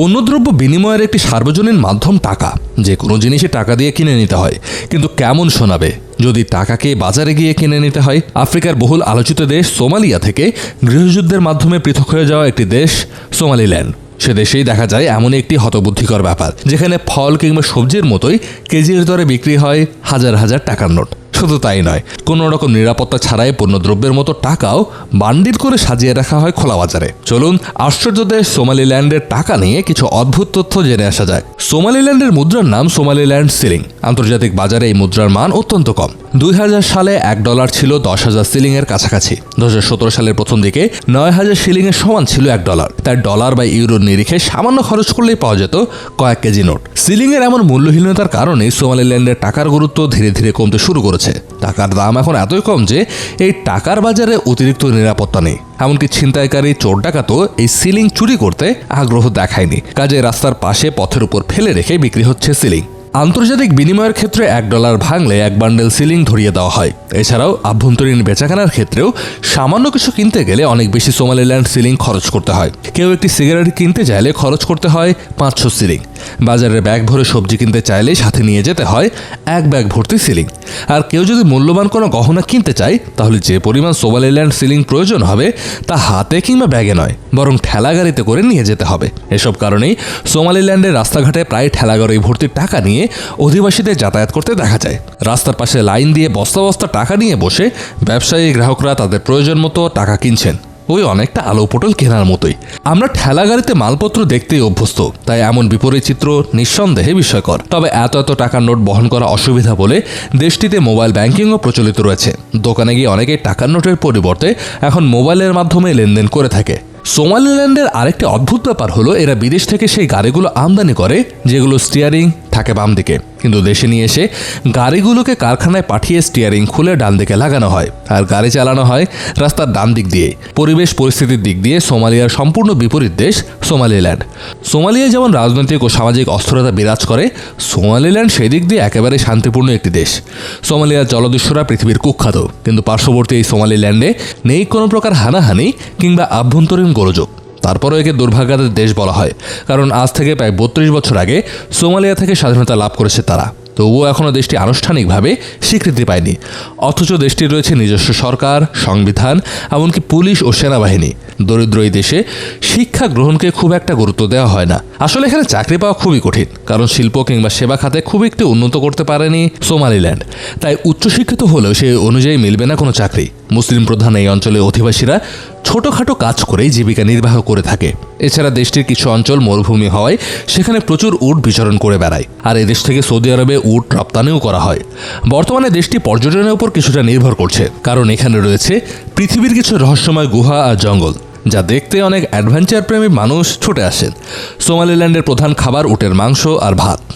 পণ্যদ্রব্য বিনিময়ের একটি সার্বজনীন মাধ্যম টাকা। যে কোনো জিনিসে টাকা দিয়ে কিনে নিতে হয়। কিন্তু কেমন শোনাবে? যদি টাকাকে বাজারে গিয়ে কিনে নিতে হয়, আফ্রিকার বহুল আলোচিত দেশ সোমালিয়া থেকে গৃহযুদ্ধের মাধ্যমে পৃথক হয়ে যাওয়া একটি দেশ সোমালিল্যান্ড। সে দেশেই দেখা যায় এমন একটি হতবুদ্ধিকর ব্যাপার, যেখানে ফল কিংবা সবজির মতোই কেজির দরে বিক্রি হয় হাজার হাজার টাকার নোট। শুধু তাই নয়, কোনো রকম নিরাপত্তা ছাড়াই পণ্যদ্রব্যের মতো টাকাও বান্ডিল করে সাজিয়ে রাখা হয় খোলা বাজারে। চলুন আশ্চর্য দেশ সোমালিল্যান্ডের টাকা নিয়ে কিছু অদ্ভুত তথ্য জেনে আসা যায় সোমালিল্যান্ডের মুদ্রার নাম সোমালিল্যান্ড সিলিং। আন্তর্জাতিক বাজারে এই মুদ্রার মান অত্যন্ত কম। দুই হাজার সালে এক ডলার ছিল দশ হাজার সিলিং এর কাছাকাছি। দু হাজার সতেরো সালের প্রথম দিকে নয় হাজার সিলিং এর সমান ছিল এক ডলার। তার ডলার বা ইউরোর নিরিখে সামান্য খরচ করলেই পাওয়া যেত কয়েক কেজি নোট। সিলিং এর এমন মূল্যহীনতার কারণে সোমালিল্যান্ডের টাকার গুরুত্ব ধীরে ধীরে কমতে শুরু করেছে। টাকার দাম এখন এতই কম যে এই টাকার বাজারে অতিরিক্ত নিরাপত্তা নেই। এমনকি ছিনতাইকারী চোর ডাকাতও এই সিলিং চুরি করতে আগ্রহ দেখায়নি। কাজে রাস্তার পাশে পথের উপর ফেলে রেখে বিক্রি হচ্ছে সিলিং। আন্তর্জাতিক বিনিময়ের ক্ষেত্রে এক ডলার ভাঙলে এক বান্ডেল সিলিং ধরিয়ে দেওয়া হয়। এছাড়াও আভ্যন্তরীণ বেচাকেনার ক্ষেত্রেও সামান্য কিছু কিনতে গেলে অনেক বেশি সোমালিল্যান্ড সিলিং খরচ করতে হয়। কেউ একটি সিগারেট কিনতে চাইলে খরচ করতে হয় পাঁচশো সিলিং। বাজারের ব্যাগ ভরে সবজি কিনতে চাইলে সাথে নিয়ে যেতে হয় এক ব্যাগ ভর্তি সিলিং। আর কেউ যদি মূল্যবান কোনো গহনা কিনতে চায়, তাহলে যে পরিমাণ সোমালিল্যান্ড সিলিং প্রয়োজন হবে, তা হাতে কিংবা ব্যাগে নয়, বরং ঠেলা গাড়িতে করে নিয়ে যেতে হবে। এসব কারণেই সোমালিল্যান্ডের রাস্তাঘাটে প্রায় ঠেলা গাড়ি ভর্তি টাকা নিয়ে অধিবাসীদের যাতায়াত করতে দেখা যায়। রাস্তার পাশে লাইন দিয়ে বস্তা বস্তা টাকা নিয়ে বসে ব্যবসায়ী গ্রাহকরা তাদের প্রয়োজন মতো টাকা কিনছেন। ওই অনেকটা আলো পটল কেনার মতোই। আমরা ঠেলা গাড়িতে মালপত্র দেখতেই অভ্যস্ত, তাই এমন বিপরীত চিত্র নিঃসন্দেহে বিস্ময়কর। তবে এত এত টাকার নোট বহন করা অসুবিধা বলে দেশটিতে মোবাইল ব্যাংকিংও প্রচলিত রয়েছে। দোকানে গিয়ে অনেকেই টাকার নোটের পরিবর্তে এখন মোবাইলের মাধ্যমে লেনদেন করে থাকে। সোমালিল্যান্ডের আরেকটি অদ্ভুত ব্যাপার হলো, এরা বিদেশ থেকে সেই গাড়িগুলো আমদানি করে, যেগুলো স্টিয়ারিং থাকে বাম দিকে। কিন্তু দেশে নিয়ে এসে গাড়িগুলোকে কারখানায় পাঠিয়ে স্টিয়ারিং খুলে ডান দিকে লাগানো হয়। আর গাড়ি চালানো হয় রাস্তার ডান দিক দিয়ে। পরিবেশ পরিস্থিতির দিক দিয়ে সোমালিয়ার সম্পূর্ণ বিপরীত দেশ সোমালিল্যান্ড সোমালিয়া যেমন রাজনৈতিক ও সামাজিক অস্থিরতা বিরাজ করে সোমালিল্যান্ড সেই দিক দিয়ে একেবারে শান্তিপূর্ণ একটি দেশ। সোমালিয়ার জলদস্যুরা পৃথিবীর কুখ্যাত। কিন্তু পার্শ্ববর্তী এই সোমালিল্যান্ডে নেই কোনো প্রকার হানাহানি কিংবা আভ্যন্তরীণ গোলযোগ। তারপরও একে দুর্ভাগ্যের দেশ বলা হয়। কারণ আজ থেকে প্রায় বত্রিশ বছর আগে সোমালিয়া থেকে স্বাধীনতা লাভ করেছে তারা। তবুও এখনও দেশটি আনুষ্ঠানিকভাবে স্বীকৃতি পায়নি। অথচ দেশটির রয়েছে নিজস্ব সরকার, সংবিধান, এমনকি পুলিশ ও সেনাবাহিনী। দরিদ্র এই দেশে শিক্ষা গ্রহণকে খুব একটা গুরুত্ব দেওয়া হয় না। আসলে এখানে চাকরি পাওয়া খুবই কঠিন, কারণ শিল্প কিংবা সেবা খাতে খুব একটি উন্নত করতে পারেনি সোমালিল্যান্ড। তাই উচ্চশিক্ষিত হলেও সে অনুযায়ী মিলবে না কোনো চাকরি। মুসলিম প্রধান এই অঞ্চলের অধিবাসীরা ছোটখাটো কাজ করেই জীবিকা নির্বাহ করে থাকে। এছাড়া দেশটির কিছু অঞ্চল মরুভূমি হওয়ায় সেখানে প্রচুর উট বিচরণ করে বেড়ায়। আর এদেশ থেকে সৌদি আরবে উট রপ্তানিও করা হয়। বর্তমানে দেশটি পর্যটনের উপর কিছুটা নির্ভর করছে। কারণ এখানে রয়েছে পৃথিবীর কিছু রহস্যময় গুহা আর জঙ্গল, যা দেখতে অনেক অ্যাডভেঞ্চার প্রেমী মানুষ ছুটে আসেন। সোমালিল্যান্ডের প্রধান খাবার উটের মাংস আর ভাত।